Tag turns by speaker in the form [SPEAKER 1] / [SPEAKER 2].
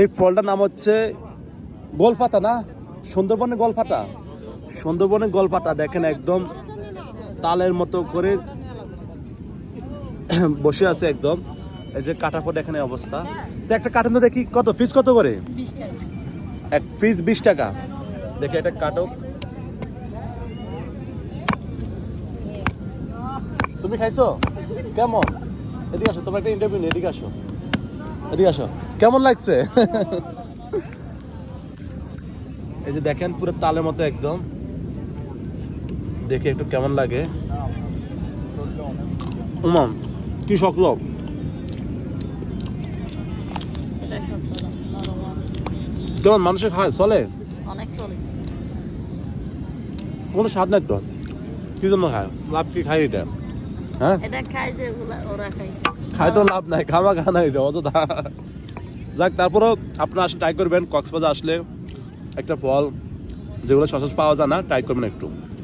[SPEAKER 1] এই ফলটার নাম হচ্ছে গোলপাতা না? সুন্দরবনের গোলপাতা। সুন্দরবনের গোলপাতা দেখেন একদম তালের মতো করে বসে আছে একদম। এই যে কাটা পর দেখেন অবস্থা। সে একটা কাটুন তো দেখি, কত? পিস কত করে? এক পিস বিশ টাকা। দেখে এটা কাটো। তুমি খাইছো? কেমন? এদিকে আসো, তোমার একটা ইন্টারভিউ এদিকে আসো। এদিকে আসো। কেমন লাগছে? এই যে দেখেন পুরো তালের মতো একদম। দেখে একটু কেমন লাগে। উমাম কি
[SPEAKER 2] আছে।
[SPEAKER 1] কেমন মানুষে খায়? চলে?
[SPEAKER 2] চলে।
[SPEAKER 1] কোনো স্বাদ নাই তো। কি জন্য খায়? লাভ কি খাই এটা? হ্যাঁ?
[SPEAKER 2] এটা খায় যে ওরা খায়
[SPEAKER 1] খাই তো লাভ নাই খামা খা নাই অযথা। যাক তারপরেও আপনারা আসলে ট্রাই করবেন কক্সবাজার আসলে একটা ফল যেগুলো সহজ পাওয়া যায় না ট্রাই করবেন একটু।